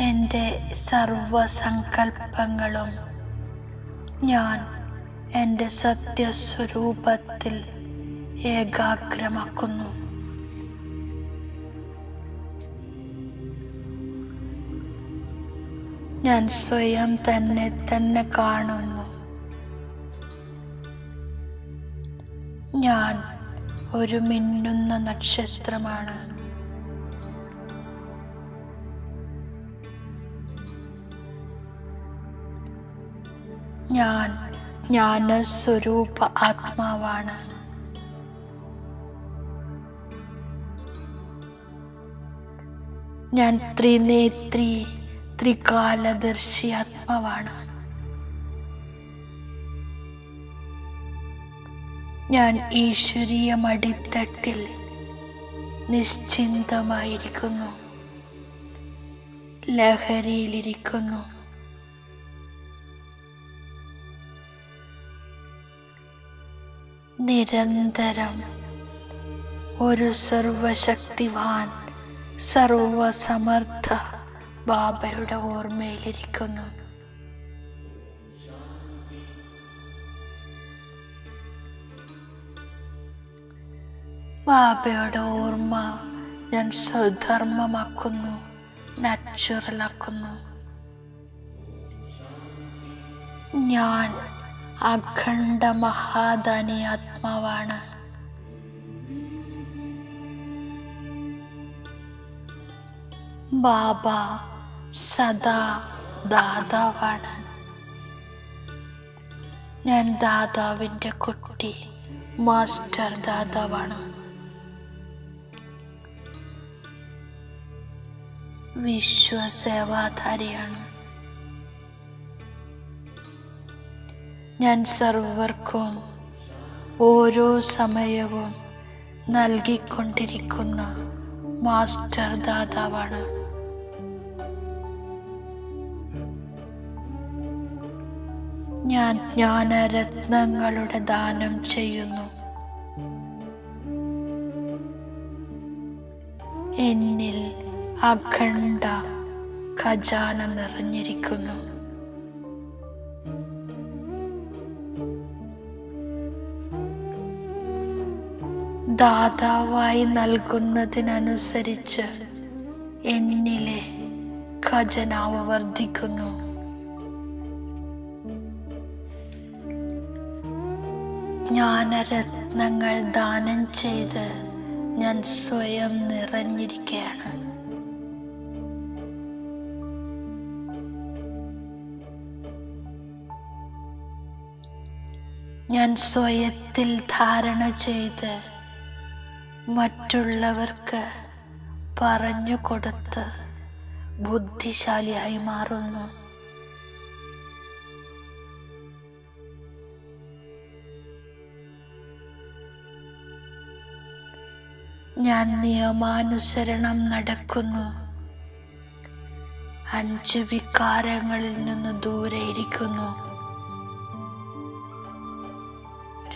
എന്റെ സർവസങ്കൽപ്പങ്ങളും ഞാൻ എന്റെ സത്യസ്വരൂപത്തിൽ ഏകാഗ്രമാക്കുന്നു. ഞാൻ സ്വയം തന്നെ തന്നെ കാണുന്നു. ഞാൻ ഒരു മിന്നുന്ന നക്ഷത്രമാണ്. ഞാൻ ജ്ഞാനസ്വരൂപ ആത്മാവാണ്. ഞാൻ ത്രിനേത്രി ത്രികാലദർശി ആത്മാവാണ്. ഞാൻ ഈശ്വരീയ മടിത്തട്ടിൽ നിശ്ചിന്തമായിരിക്കുന്നു. ലഹരിയിലിരിക്കുന്നു. നിരന്തരം ഒരു സർവശക്തിവാൻ സർവസമർത്ഥ ബാബയുടെ ഓർമ്മയിലിരിക്കുന്നു. ബാബയുടെ ഓർമ്മ ഞാൻ സ്വധർമ്മമാക്കുന്നു നാച്ചുറലാക്കുന്നു ഞാൻ അഖണ്ഡ മഹാദാനി ആത്മാവാണ്. ബാബ സദാ ദാതാവാണ്. ഞാൻ ദാതാവിന്റെ കുട്ടി മാസ്റ്റർ ദാതാവാണ്. വിശ്വസേവാധാരിയാണ്. ഞാൻ സർവർക്കും ഓരോ സമയവും നൽകിക്കൊണ്ടിരിക്കുന്ന മാസ്റ്റർ ദാതാവാണ്. ഞാൻ ജ്ഞാനരത്നങ്ങളുടെ ദാനം ചെയ്യുന്നു. എന്നിൽ അഖണ്ഡ ഖജാന നിറഞ്ഞിരിക്കുന്നു. ദാതാവായി നൽകുന്നതിനനുസരിച്ച് എന്നിലെ ഖജനാവ് വർദ്ധിക്കുന്നു. ജ്ഞാനരത്നങ്ങൾ ദാനം ചെയ്ത് ഞാൻ സ്വയം നിറഞ്ഞിരിക്കുകയാണ് ഞാൻ സ്വയത്തിൽ ധാരണ ചെയ്ത് മറ്റുള്ളവർക്ക് പറഞ്ഞു കൊടുത്ത് ബുദ്ധിശാലിയായി മാറുന്നു. ഞാൻ നിയമാനുസരണം നടക്കുന്നു. അഞ്ച് വികാരങ്ങളിൽ നിന്ന് ദൂരെ ഇരിക്കുന്നു.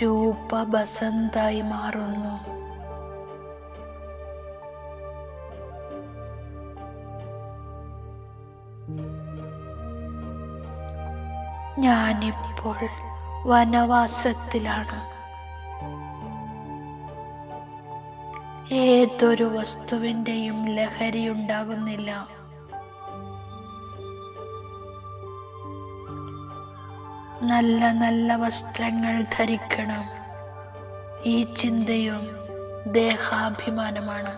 രൂപബസന്തായി മാറുന്നു. ഞാനിപ്പോൾ വനവാസത്തിലാണ്. ഏതൊരു വസ്തുവിന്റെയും ലഹരി ഉണ്ടാകുന്നില്ല. നല്ല നല്ല വസ്ത്രങ്ങൾ ധരിക്കണം. ഈ ചിന്തയും ദേഹാഭിമാനമാണ്.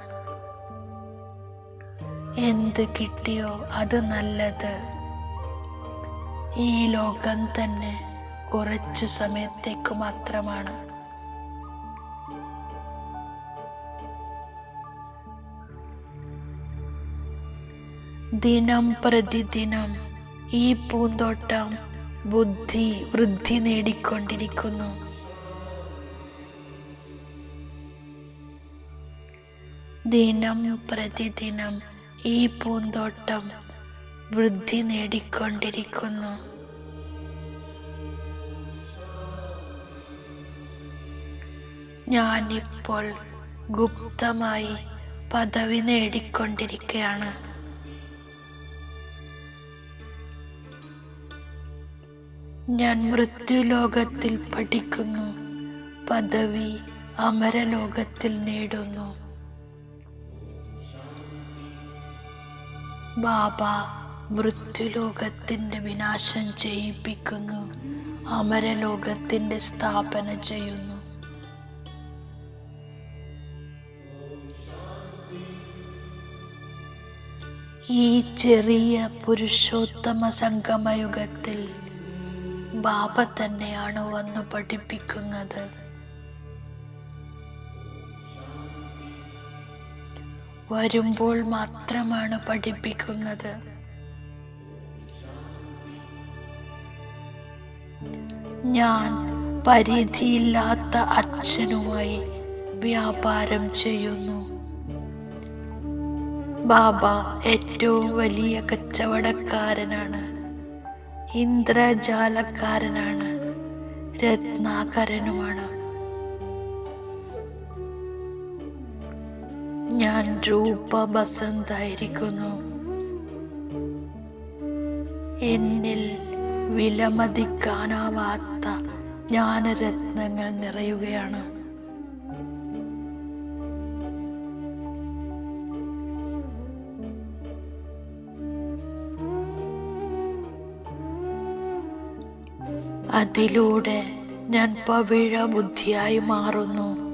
എന്ത് കിട്ടിയോ അത് നല്ലത്. ഈ ലോകം തന്നെ കുറച്ചു സമയത്തേക്ക് മാത്രമാണ്. ദിനം പ്രതിദിനം ഈ പൂന്തോട്ടം ബുദ്ധി വൃദ്ധി നേടിക്കൊണ്ടിരിക്കുന്നു. ദിനം പ്രതിദിനം ഈ പൂന്തോട്ടം വൃദ്ധി നേടിക്കൊണ്ടിരിക്കുന്നു. ഞാനിപ്പോൾ ഗുപ്തമായി പദവി നേടിക്കൊണ്ടിരിക്കുകയാണ് ഞാൻ മൃത്യുലോകത്തിൽ പഠിക്കുന്നു. പദവി അമരലോകത്തിൽ നേടുന്നു. ബാബ മൃത്യുലോകത്തിന്റെ വിനാശം ചെയ്യിപ്പിക്കുന്നു. അമരലോകത്തിന്റെ സ്ഥാപന ചെയ്യുന്നു. ഈ ചെറിയ പുരുഷോത്തമ സംഗമയുഗത്തിൽ ബാബ തന്നെയാണ് വന്നു പഠിപ്പിക്കുന്നത്. വരുമ്പോൾ മാത്രമാണ് പഠിപ്പിക്കുന്നത്. ഞാൻ പരിധിയില്ലാത്ത അച്ഛനുമായി വ്യാപാരം ചെയ്യുന്നു. ബാബ ഏറ്റവും വലിയ കച്ചവടക്കാരനാണ്. ഇന്ദ്രജാലക്കാരനാണ്. രത്നാകരനുമാണ്. ഞാൻ രൂപ ബസന്തായിരിക്കുന്നു എന്നിൽ വിലമതിക്കാനാവാത്ത ജ്ഞാനരത്നങ്ങൾ നിറയുകയാണ്. അതിലൂടെ ഞാൻ പവിഴ ബുദ്ധിയായി മാറുന്നു.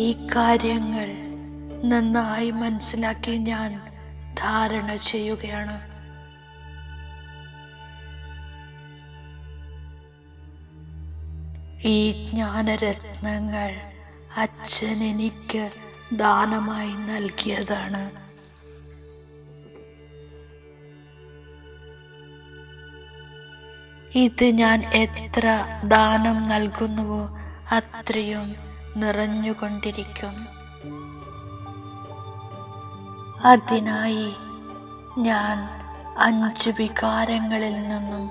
ഈ കാര്യങ്ങൾ നന്നായി മനസ്സിലാക്കി ഞാൻ ധാരണ ചെയ്യുകയാണ്. ഈ ജ്ഞാനരത്നങ്ങൾ അച്ഛൻ എനിക്ക് ദാനമായി നൽകിയതാണ്. ഇത് ഞാൻ എത്ര ദാനം നൽകുന്നുവോ അത്രയും നിറഞ്ഞുകൊണ്ടിരിക്കും. അതിനായി ഞാൻ അഞ്ച് വികാരങ്ങളിൽ നിന്നും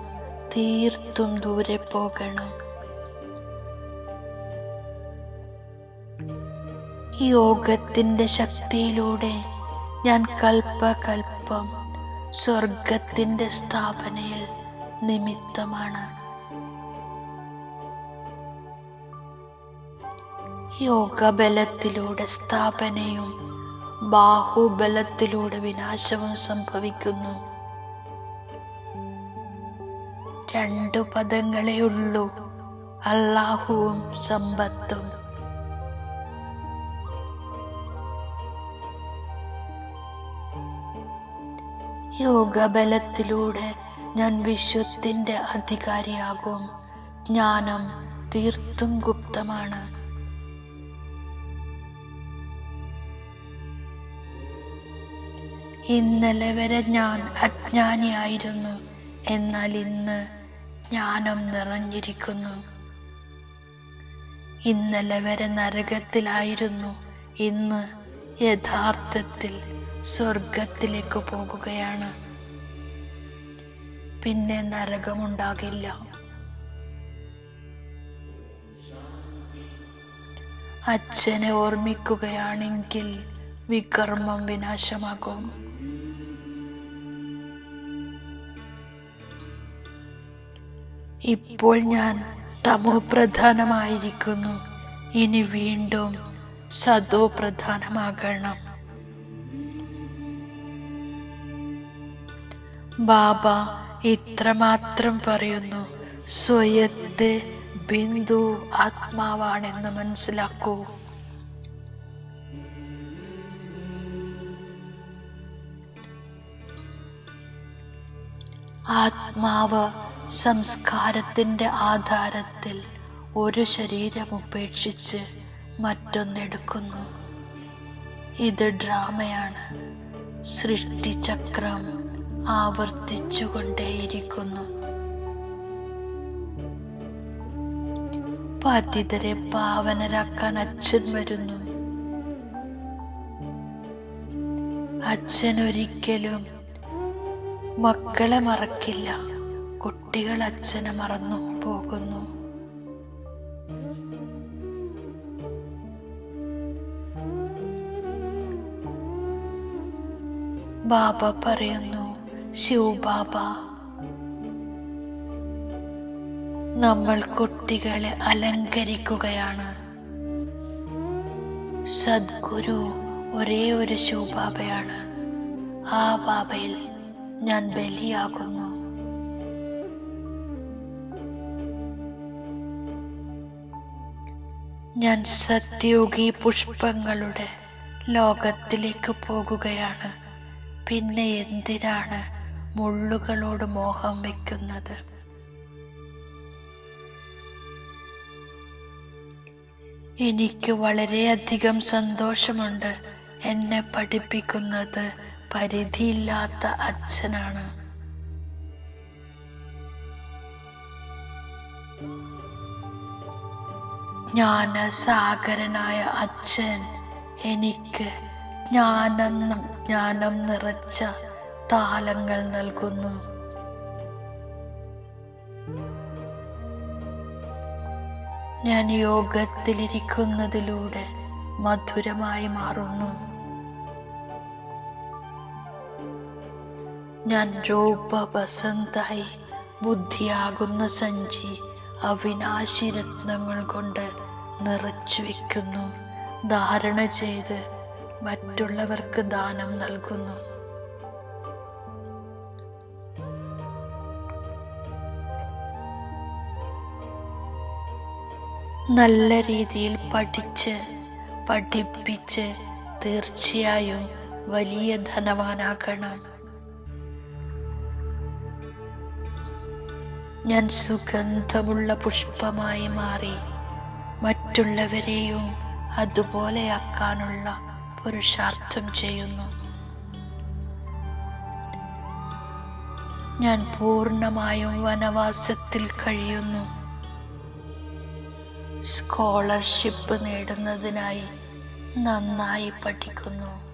തീർത്തും ദൂരെ പോകണം. യോഗത്തിന്റെ ശക്തിയിലൂടെ ഞാൻ കൽപ്പകൽപ്പം സ്വർഗത്തിന്റെ സ്ഥാപനയിൽ നിമിത്തമാണ്. യോഗബലത്തിലൂടെ സ്ഥാപനയും ബാഹുബലത്തിലൂടെ വിനാശവും സംഭവിക്കുന്നു. രണ്ടു പദങ്ങളേ ഉള്ളൂ അള്ളാഹുവും സമ്പത്തും. യോഗബലത്തിലൂടെ ഞാൻ വിശ്വത്തിന്റെ അധികാരിയാകും. ജ്ഞാനം തീർത്തും ഗുപ്തമാണ്. ഇന്നലെ വരെ ഞാൻ അജ്ഞാനിയായിരുന്നു. എന്നാൽ ഇന്ന് ജ്ഞാനം നിറഞ്ഞിരിക്കുന്നു. ഇന്നലെ വരെ നരകത്തിലായിരുന്നു. ഇന്ന് യഥാർത്ഥത്തിൽ സ്വർഗത്തിലേക്ക് പോകുകയാണ്. പിന്നെ നരകമുണ്ടാകില്ല. അച്ഛനെ ഓർമ്മിക്കുകയാണെങ്കിൽ വികർമ്മം വിനാശമാകും. ഇപ്പോൾ ഞാൻ തമോ പ്രധാനമായിരിക്കുന്നു ഇനി വീണ്ടും സതോ പ്രധാനമാകണം ബാബ ഇത്രമാത്രം പറയുന്നു. സ്വയത്ത് ബിന്ദു ആത്മാവാണെന്ന് മനസ്സിലാക്കൂ. ആത്മാവ് സംസ്കാരത്തിന്റെ ആധാരത്തിൽ ഒരു ശരീരം ഉപേക്ഷിച്ച് മറ്റൊന്നെടുക്കുന്നു. ഇത് ഡ്രാമയാണ്. സൃഷ്ടിചക്രം. ആവർത്തിച്ചുകൊണ്ടേയിരിക്കുന്നു. പതിതരെ പാവനരാക്കാൻ അച്ഛൻ വരുന്നു. അച്ഛൻ ഒരിക്കലും മക്കളെ മറക്കില്ല. കുട്ടികൾ അച്ഛനെ മറന്നു പോകുന്നു. ബാബ പറയുന്നു ശിവബാബ നമ്മൾ കുട്ടികളെ അലങ്കരിക്കുകയാണ്. സദ്ഗുരു ഒരേ ഒരു ശിവബാബയാണ്. ആ ബാബയിൽ ഞാൻ ബലിയാകുന്നു. ഞാൻ സത്യോഗി പുഷ്പങ്ങളുടെ ലോകത്തിലേക്ക് പോകുകയാണ്. പിന്നെ എന്തിനാണ് മുള്ളുകളോട് മോഹം വയ്ക്കുന്നത്. എനിക്ക് വളരെയധികം സന്തോഷമുണ്ട് എന്നെ പഠിപ്പിക്കുന്നത് പരിധിയില്ലാത്ത അച്ഛനാണ്. ജ്ഞാനസാഗരനായ അച്ഛൻ എനിക്ക് ജ്ഞാനം ജ്ഞാനം നിറച്ച താലങ്ങൾ നൽകുന്നു. ഞാൻ യോഗത്തിലിരിക്കുന്നതിലൂടെ മധുരമായി മാറുന്നു. ഞാൻ രൂപ ബസന്തായി ബുദ്ധിയാകുന്ന സഞ്ചി അവിനാശി രത്നങ്ങൾ കൊണ്ട് നിറച്ചു വയ്ക്കുന്നു ധാരണ ചെയ്ത് മറ്റുള്ളവർക്ക് ദാനം നൽകുന്നു. നല്ല രീതിയിൽ പഠിച്ച് പഠിപ്പിച്ച് തീർച്ചയായും വലിയ ധനവാനാകണം. ഞാൻ സുഗന്ധമുള്ള പുഷ്പമായി മാറി മറ്റുള്ളവരെയും അതുപോലെയാക്കാനുള്ള പുരുഷാർത്ഥം ചെയ്യുന്നു. ഞാൻ പൂർണമായും വനവാസത്തിൽ കഴിയുന്നു. സ്കോളർഷിപ്പ് നേടുന്നതിനായി നന്നായി പഠിക്കുന്നു.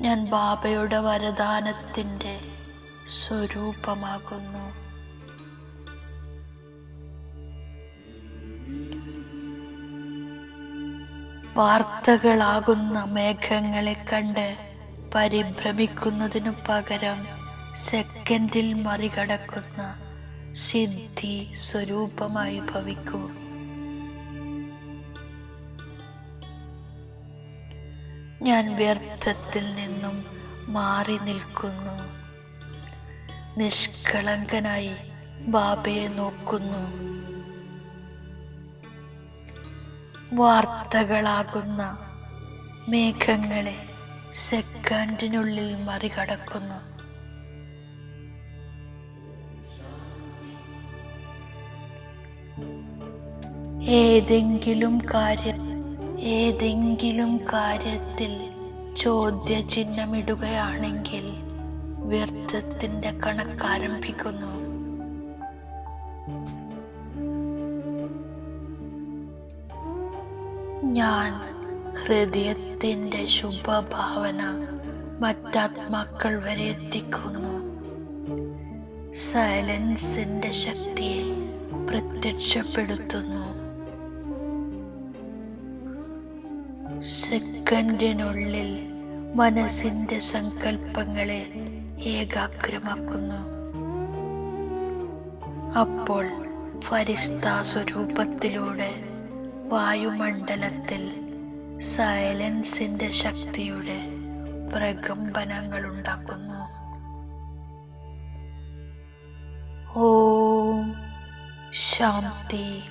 ഞാൻ ബാബയുടെ വരദാനത്തിന്റെ സ്വരൂപമാകുന്നു. വാർത്തകളാകുന്ന മേഘങ്ങളെ കണ്ട് പരിഭ്രമിക്കുന്നതിനു പകരം സെക്കൻഡിൽ മറികടക്കുന്ന സിദ്ധി സ്വരൂപമായി ഭവിക്കൂ. ഞാൻ വ്യർത്ഥത്തിൽ നിന്നും മാറി നിൽക്കുന്നു. നിഷ്കളങ്കനായി ബാബയെ നോക്കുന്നു. വാർത്തകളാകുന്ന മേഘങ്ങളെ സെക്കൻഡിനുള്ളിൽ മറികടക്കുന്നു. ഏതെങ്കിലും കാര്യ ഏതെങ്കിലും കാര്യത്തിൽ ചോദ്യചിഹ്നമിടുകയാണെങ്കിൽ വ്യർത്ഥത്തിന്റെ കണക്കാരംഭിക്കുന്നു ഞാൻ ഹൃദയത്തിന്റെ ശുഭഭാവന മറ്റാത്മാക്കൾ വരെ എത്തിക്കുന്നു. സൈലൻസിന്റെ ശക്തിയെ പ്രത്യക്ഷപ്പെടുത്തുന്നു. സെക്കൻഡിനുള്ളിൽ മനസ്സിന്റെ സങ്കല്പങ്ങളെ ഏകാഗ്രമാക്കുന്നു. അപ്പോൾ ഫരിസ്താ സ്വരൂപത്തിലൂടെ വായുമണ്ഡലത്തിൽ സൈലൻസിന്റെ ശക്തിയുടെ പ്രകമ്പനങ്ങൾ ഉണ്ടാക്കുന്നു ഓം 上帝